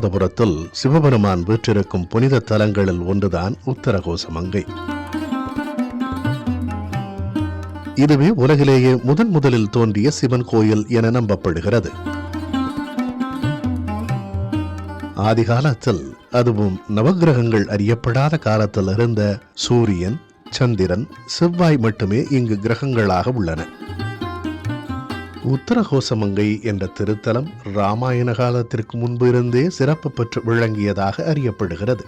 ராமநாதபுரத்தில் சிவபெருமான் வீற்றிருக்கும் புனித தலங்களில் ஒன்றுதான் உத்தரகோசமங்கை இதுவே உலகிலேயே முதன் முதலில் தோன்றிய சிவன் கோயில் என நம்பப்படுகிறது. ஆதிகாலத்தில் அதுவும் நவகிரகங்கள் அறியப்படாத காலத்தில் இருந்த சூரியன் சந்திரன் செவ்வாய் மட்டுமே இங்கு கிரகங்களாக உள்ளன. உத்தரகோசமங்கை என்ற திருத்தலம் ராமாயண காலத்திற்கு முன்பு இருந்தே சிறப்பு பெற்று விளங்கியதாக அறியப்படுகிறது.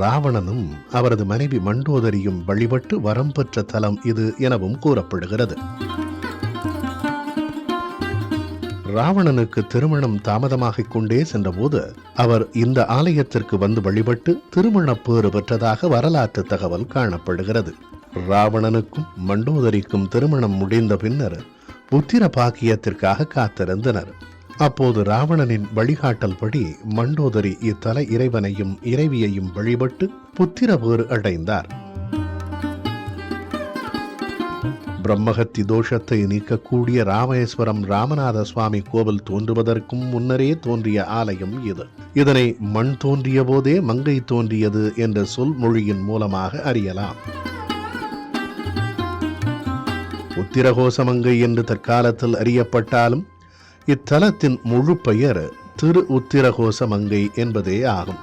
ராவணனும் அவரது மனைவி மண்டோதரியும் வழிபட்டு வரம் பெற்ற தலம் இது எனவும் கூறப்படுகிறது. ராவணனுக்கு திருமணம் தாமதமாகிக் கொண்டே சென்றபோது அவர் இந்த ஆலயத்திற்கு வந்து வழிபட்டு திருமணப் பேறு பெற்றதாக வரலாற்று தகவல் காணப்படுகிறது. ராவணனுக்கும் மண்டோதரிக்கும் திருமணம் முடிந்த பின்னர் புத்திர பாக்கியத்திற்காக காத்திருந்தனர். அப்போது ராவணனின் வழிகாட்டல் படி மண்டோதரி இத்தல இறைவனையும் இறைவியையும் வழிபட்டு புத்திர வேறு அடைந்தார். பிரம்மஹத்தி தோஷத்தை நீக்கக்கூடிய ராமேஸ்வரம் ராமநாத சுவாமி கோவில் தோன்றுவதற்கும் முன்னரே தோன்றிய ஆலயம் இது. இதனை மண் தோன்றிய போதே மங்கை தோன்றியது என்ற சொல் மொழியின் மூலமாக அறியலாம். உத்திரகோசமங்கை என்று தற்காலத்தில் அறியப்பட்டாலும் இத்தலத்தின் முழு பெயர் திரு உத்திரகோசமங்கை என்பதே ஆகும்.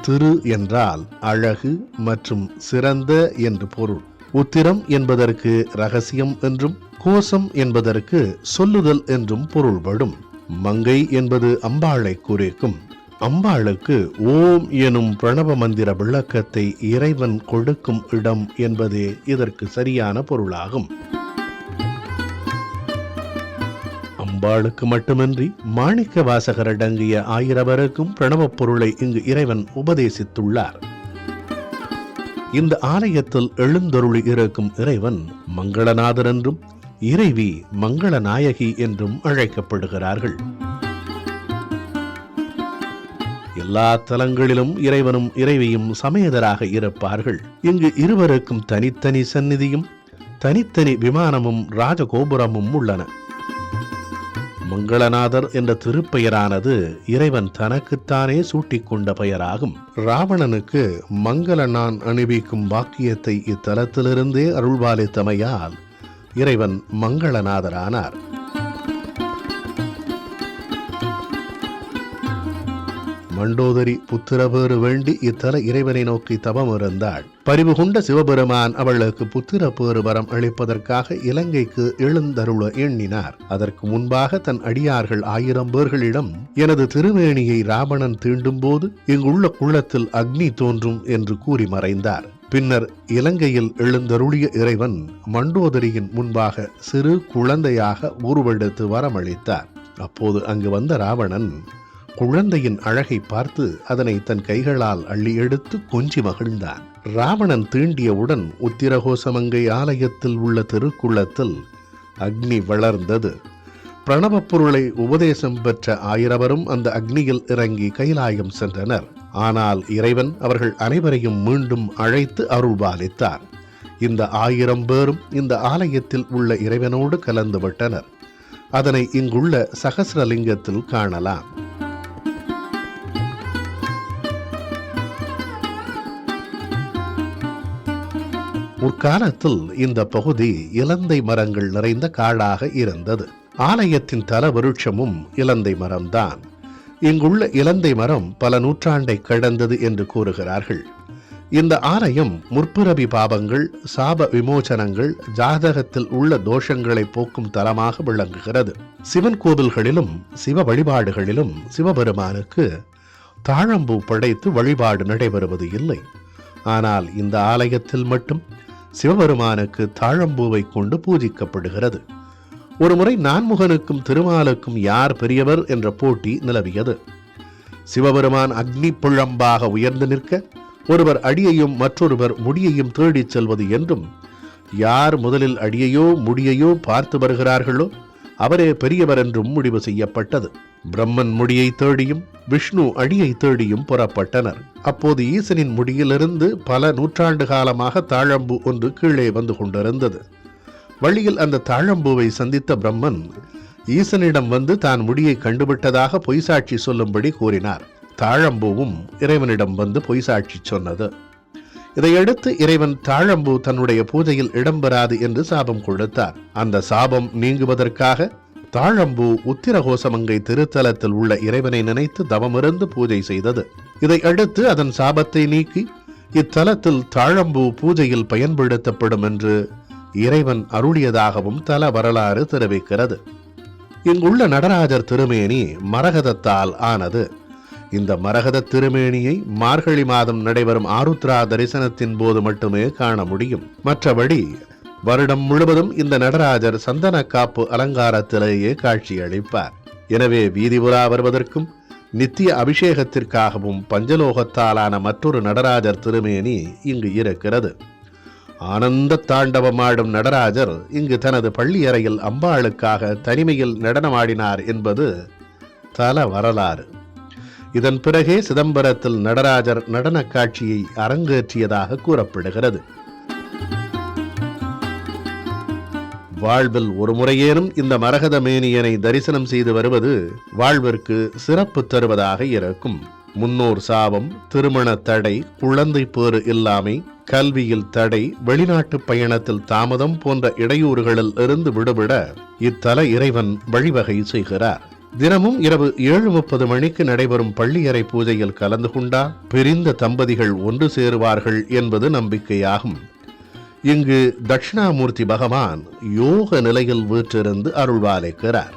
திரு என்றால் அழகு மற்றும் சிறந்த என்று பொருள். உத்திரம் என்பதற்கு ரகசியம் என்றும் கோசம் என்பதற்கு சொல்லுதல் என்றும் பொருள்படும். மங்கை என்பது அம்பாளை குறிக்கும் அம்பாளுக்கு ஓம் எனும் பிரணவ மந்திர விளக்கத்தை இறைவன் கொடுக்கும் இடம் என்பதே இதற்கு சரியான பொருளாகும். அம்பாளுக்கு மட்டுமின்றி மாணிக்க வாசகர் அடங்கிய ஆயிரவருக்கும் பிரணவப் பொருளை இங்கு இறைவன் உபதேசித்துள்ளார். இந்த ஆலயத்தில் எழுந்தொருளி இருக்கும் இறைவன் மங்களநாதர் என்றும் இறைவி மங்களநாயகி என்றும் அழைக்கப்படுகிறார்கள். எல்லா தலங்களிலும் இறைவனும் இறைவியும் சமேதராக இருப்பார்கள். இங்கு இருவருக்கும் தனித்தனி சந்நிதியும் தனித்தனி விமானமும் ராஜகோபுரமும் உள்ளன. மங்களநாதர் என்ற திருப்பெயரானது இறைவன் தனக்குத்தானே சூட்டிக்கொண்ட பெயராகும். ராவணனுக்கு மங்கள நான் அணிவிக்கும் பாக்கியத்தை இத்தலத்திலிருந்தே அருள்பாலித்தமையால் இறைவன் மங்களநாதரானார். மண்டோதரி புத்திரபேறு வேண்டி இத்தல இறைவனை நோக்கி தபம் இருந்தாள். பரிவு கொண்ட சிவபெருமான் அவளுக்கு புத்திர பேறு வரம் அளிப்பதற்காக இலங்கைக்கு எழுந்தருள எண்ணினார். அதற்கு முன்பாக தன் அடியார்கள் ஆயிரம் பேர்களிடம் எனது திருவேணியை ராவணன் தீண்டும் போது இங்குள்ள குள்ளத்தில் அக்னி தோன்றும் என்று கூறி மறைந்தார். பின்னர் இலங்கையில் எழுந்தருளிய இறைவன் மண்டோதரியின் முன்பாக சிறு குழந்தையாக உருவெடுத்து வரமளித்தார். அப்போது அங்கு வந்த ராவணன் குழந்தையின் அழகை பார்த்து அதனை தன் கைகளால் அள்ளி எடுத்து கொஞ்சி மகிழ்ந்தான். ராவணன் தீண்டியவுடன் உத்திரகோசமங்கை ஆலயத்தில் உள்ள திருக்குளத்தில் அக்னி வளர்ந்தது. பிரணவப் பொருளை உபதேசம் பெற்ற ஆயிரவரும் அந்த அக்னியில் இறங்கி கைலாயம் சென்றனர். ஆனால் இறைவன் அவர்கள் அனைவரையும் மீண்டும் அழைத்து அருள்பாலித்தார் இந்த ஆயிரம் பேரும் இந்த ஆலயத்தில் உள்ள இறைவனோடு கலந்து விட்டனர். அதனை இங்குள்ள சகசிரலிங்கத்தில் காணலாம். முற்காலத்தில் இந்த பகுதி இலந்தை மரங்கள் நிறைந்த காடாக இருந்தது. ஆலயத்தின் தல விருட்சமும் இலந்தை மரம்தான். இங்குள்ள இலந்தை மரம் பல நூற்றாண்டை கடந்தது என்று கூறுகிறார்கள். இந்த ஆலயம் முற்பிறவி பாவங்கள் சாப விமோச்சனங்கள் ஜாதகத்தில் உள்ள தோஷங்களை போக்கும் தலமாக விளங்குகிறது. சிவன் கோவில்களிலும் சிவ வழிபாடுகளிலும் சிவபெருமானுக்கு தாழம்பூ படைத்து வழிபாடு நடைபெறுவது இல்லை. ஆனால் இந்த ஆலயத்தில் மட்டும் சிவபெருமானுக்கு தாழம்பூவை கொண்டு பூஜிக்கப்படுகிறது. ஒருமுறை நான்முகனுக்கும் திருமாலுக்கும் யார் பெரியவர் என்ற போட்டி நிலவியது. சிவபெருமான் அக்னி புழம்பாக உயர்ந்து நிற்க ஒருவர் அடியையும் மற்றொருவர் முடியையும் தேடிச் செல்வது என்றும் யார் முதலில் அடியையோ முடியையோ பார்த்து வருகிறார்களோ அவரே பெரியவர் என்றும் முடிவு செய்யப்பட்டது. பிரம்மன் முடியை தேடியும் விஷ்ணு அடியை தேடியும் புறப்பட்டனர். அப்போது ஈசனின் முடியிலிருந்து பல நூற்றாண்டு காலமாக தாழம்பு ஒன்று கீழே வந்து கொண்டிருந்தது. வழியில் அந்த தாழம்பூவை சந்தித்த பிரம்மன் ஈசனிடம் வந்து தான் முடியை கண்டுவிட்டதாக பொய்சாட்சி சொல்லும்படி கூறினார். தாழம்பூவும் இறைவனிடம் வந்து பொய்சாட்சி சொன்னது. இதையடுத்து இறைவன் தாழம்பூ தன்னுடைய பூஜையில் இடம்பெறாது என்று சாபம் கொடுத்தார் அந்த சாபம் நீங்குவதற்காக தாழம்பூ உத்திரகோசமங்கை திருத்தலத்தில் உள்ள இறைவனை நினைத்து தவமிருந்து பூஜை செய்தது. இதை அடுத்து அதன் சாபத்தை நீக்கி இத்தலத்தில் தாழம்பூ பூஜையில் பயன்படுத்தப்படும் என்று இறைவன் அருளியதாகவும் தல வரலாறு தெரிவிக்கிறது. இங்குள்ள நடராஜர் திருமேனி மரகதத்தால் ஆனது. இந்த மரகத திருமேனியை மார்கழி மாதம் நடைபெறும் ஆருத்ரா தரிசனத்தின் போது மட்டுமே காண முடியும். மற்றபடி வருடம் முழுவதும் இந்த நடராஜர் சந்தன காப்பு அலங்காரத்திலேயே காட்சியளிப்பார். எனவே வீதி வருவதற்கும் நித்திய அபிஷேகத்திற்காகவும் பஞ்சலோகத்தாலான மற்றொரு நடராஜர் திருமேனி இங்கு இருக்கிறது. ஆனந்த தாண்டவமாடும் நடராஜர் இங்கு தனது பள்ளியறையில் அம்பாளுக்காக தனிமையில் நடனமாடினார் என்பது தல வரலாறு. இதன் பிறகே சிதம்பரத்தில் நடராஜர் நடனக் காட்சியை அரங்கேற்றியதாக கூறப்படுகிறது. வாழ்வில் ஒரு முறையேனும் இந்த மரகத மேனியனை தரிசனம் செய்து வருவது வாழ்விற்கு சிறப்பு தருவதாக இருக்கும். முன்னோர் சாபம் திருமண தடை குழந்தை பேறு இல்லாமை கல்வியில் தடை வெளிநாட்டு பயணத்தில் தாமதம் போன்ற இடையூறுகளில் இருந்து விடுபட இத்தல இறைவன் வழிவகை செய்கிறார். தினமும் இரவு ஏழு முப்பது மணிக்கு நடைபெறும் பள்ளியறை பூஜையில் கலந்து கொண்டால் பிரிந்த தம்பதிகள் ஒன்று சேருவார்கள் என்பது நம்பிக்கையாகும். இங்கு தட்சிணாமூர்த்தி பகவான் யோக நிலையில் வீற்றிருந்து அருள்வாலைக்கிறார்